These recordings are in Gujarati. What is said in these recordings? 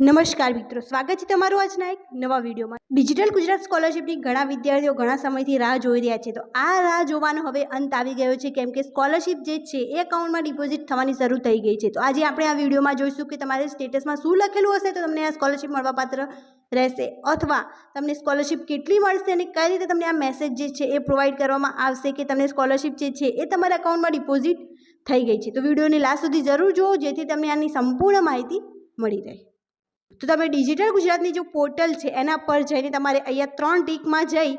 નમસ્કાર મિત્રો, સ્વાગત છે તમારું આજના એક નવા વિડીયોમાં. ડિજિટલ ગુજરાત સ્કોલરશિપની ઘણા વિદ્યાર્થીઓ ઘણા સમયથી રાહ જોઈ રહ્યા છે. તો આ રાહ જોવાનો હવે અંત આવી ગયો છે, કેમ કે સ્કોલરશિપ જે છે એ એકાઉન્ટમાં ડિપોઝિટ થવાની શરૂ થઈ ગઈ છે. તો આજે આપણે આ વિડીયોમાં જોઈશું કે તમારે સ્ટેટસમાં શું લખેલું હશે તો તમને આ સ્કોલરશિપ મળવાપાત્ર રહેશે અથવા તમને સ્કોલરશિપ કેટલી મળશે અને કઈ રીતે તમને આ મેસેજ જે છે એ પ્રોવાઈડ કરવામાં આવશે કે તમને સ્કોલરશિપ જે છે એ તમારા એકાઉન્ટમાં ડિપોઝિટ થઈ ગઈ છે. તો વિડીયોની લાસ્ટ સુધી જરૂર જુઓ, જેથી તમને આની સંપૂર્ણ માહિતી મળી રહે. તો તમે ડિજિટલ ગુજરાતની જે પોર્ટલ છે, એના પર જઈને તમારે અહીંયા ત્રણ ટીકમાં જઈ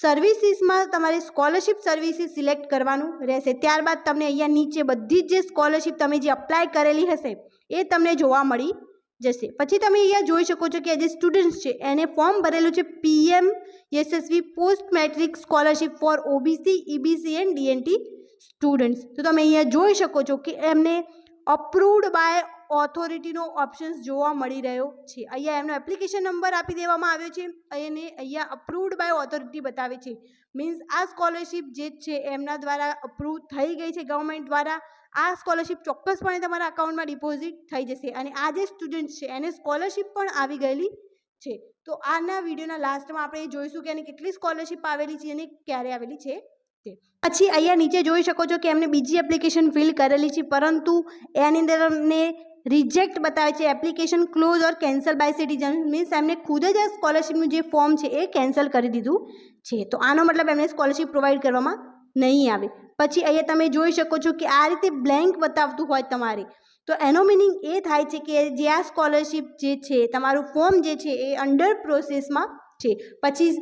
સર્વિસીસમાં તમારે સ્કોલરશિપ સર્વિસીસ સિલેક્ટ કરવાનું રહેશે. ત્યારબાદ તમને અહીંયા નીચે બધી જ જે સ્કોલરશિપ તમે જે અપ્લાય કરેલી હશે, એ તમને જોવા મળી જશે. પછી તમે અહીંયા જોઈ શકો છો કે જે સ્ટુડન્ટ્સ છે, એને ફોર્મ ભરેલું છે PM Yashasvi post matric scholarship for OBC EBC and DNT students તો તમે અહીંયા જોઈ શકો છો કે એમને અપ્રુવડ બાય ઓથોરિટીનો ઓપ્શન્સ જોવા મળી રહ્યો છે. અહીંયા એમનો એપ્લિકેશન નંબર આપી દેવામાં આવ્યો છે અને અહીંયા અપ્રુવડ બાય ઓથોરિટી બતાવે છે. મીન્સ આ સ્કોલરશિપ જે છે એમના દ્વારા અપ્રૂવ થઈ ગઈ છે ગવર્મેન્ટ દ્વારા. આ સ્કોલરશિપ ચોક્કસપણે તમારા અકાઉન્ટમાં ડિપોઝિટ થઈ જશે અને આ જે સ્ટુડન્ટ છે એને સ્કોલરશિપ પણ આવી ગયેલી છે. તો આના વિડીયોના લાસ્ટમાં આપણે જોઈશું કે એને કેટલી સ્કોલરશિપ આવેલી છે અને ક્યારે આવેલી છે તે. પછી અહીંયા નીચે જોઈ શકો છો કે એમને બીજી એપ્લિકેશન ફિલ કરેલી છે, પરંતુ એની અંદર અમને રિજેક્ટ બતાવે છે. Application close or cancel by citizen means એમને ખુદ જ આ સ્કોલરશિપનું જે ફોર્મ છે એ કેન્સલ કરી દીધું છે. તો આનો મતલબ એમને સ્કોલરશિપ પ્રોવાઈડ કરવામાં નહીં આવે. પછી અહીંયા તમે જોઈ શકો છો કે આ રીતે બ્લેન્ક બતાવતું હોય તમારે. તો એનો મિનિંગ એ થાય છે કે જે આ સ્કોલરશિપ જે છે, તમારું ફોર્મ જે છે એ અંડર પ્રોસેસમાં છે. પછી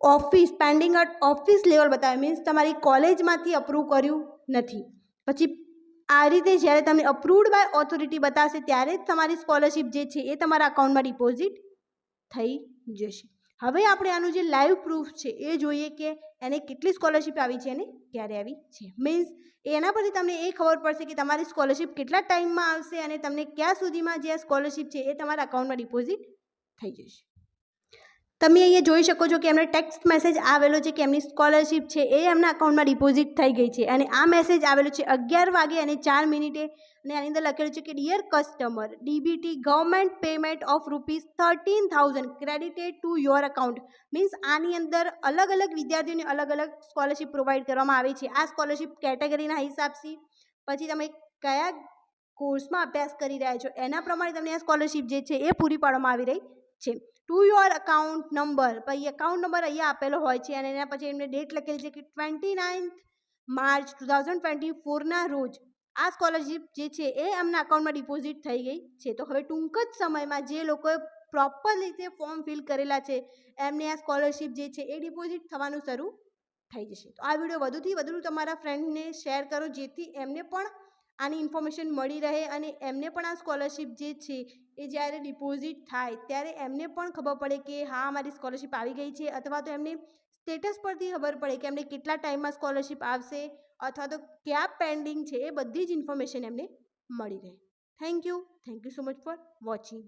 ઓફિસ, પેન્ડિંગ ઓફિસ લેવલ બતાવે. મીન્સ તમારી કોલેજમાંથી અપ્રૂવ કર્યું નથી. પછી આ રીતે જ્યારે તમે અપ્રૂવડ બાય ઓથોરિટી બતાવશે, ત્યારે જ તમારી સ્કોલરશિપ જે છે એ તમારા અકાઉન્ટમાં ડિપોઝિટ થઈ જશે. હવે આપણે આનું જે લાઈવ પ્રૂફ છે એ જોઈએ કે એને કેટલી સ્કોલરશિપ આવી છે અને ક્યારે આવી છે. મીન્સ એના પરથી તમને એ ખબર પડશે કે તમારી સ્કોલરશિપ કેટલા ટાઈમમાં આવશે અને તમને ક્યાં સુધીમાં જે આ સ્કોલરશિપ છે એ તમારા અકાઉન્ટમાં ડિપોઝિટ થઈ જશે. તમે અહીંયા જોઈ શકો છો કે એમને ટેક્સ્ટ મેસેજ આવેલો છે કે એમની સ્કોલરશિપ છે એ એમના અકાઉન્ટમાં ડિપોઝિટ થઈ ગઈ છે. અને આ મેસેજ આવેલો છે અગિયાર વાગે અને ચાર મિનિટે. અને આની અંદર લખેલું છે કે dear customer DBT government payment of rupees thirteen thousand credited to your account means આની અંદર અલગ અલગ વિદ્યાર્થીઓને અલગ અલગ સ્કોલરશિપ પ્રોવાઈડ કરવામાં આવે છે. આ સ્કોલરશિપ કેટેગરીના હિસાબથી પછી તમે કયા કોર્સમાં અભ્યાસ કરી રહ્યા છો? એના પ્રમાણે તમને આ સ્કોલરશિપ જે છે એ પૂરી પાડવામાં આવી રહી. છે. ટુ યોર અકાઉન્ટ નંબર પછી એકાઉન્ટ નંબર અહીંયા આપેલો હોય છે અને એના પછી એમને ડેટ લખેલી છે કે twenty ninth March two thousand twenty ફોરના રોજ આ સ્કોલરશિપ જે છે એ એમના અકાઉન્ટમાં ડિપોઝિટ થઈ ગઈ છે. તો હવે ટૂંક જ સમયમાં જે લોકોએ પ્રોપર રીતે ફોર્મ ફિલ કરેલા છે, એમને આ સ્કોલરશિપ જે છે એ ડિપોઝિટ થવાનું શરૂ થઈ જશે. તો આ વીડિયો વધુથી વધુ તમારા ફ્રેન્ડને શેર કરો, જેથી એમને પણ આની ઇન્ફોર્મેશન મળી રહે અને એમને પણ આ સ્કોલરશિપ જે છે, એ જ્યારે ડિપોઝિટ થાય ત્યારે એમને પણ ખબર પડે કે હા, મારી સ્કોલરશિપ આવી ગઈ છે અથવા તો એમને સ્ટેટસ પરથી ખબર પડે કે એમને કેટલા ટાઈમમાં સ્કોલરશિપ આવશે અથવા તો ક્યાં પેન્ડિંગ છે એ બધી જ ઇન્ફોર્મેશન એમને મળી રહે. Thank you thank you so much for watching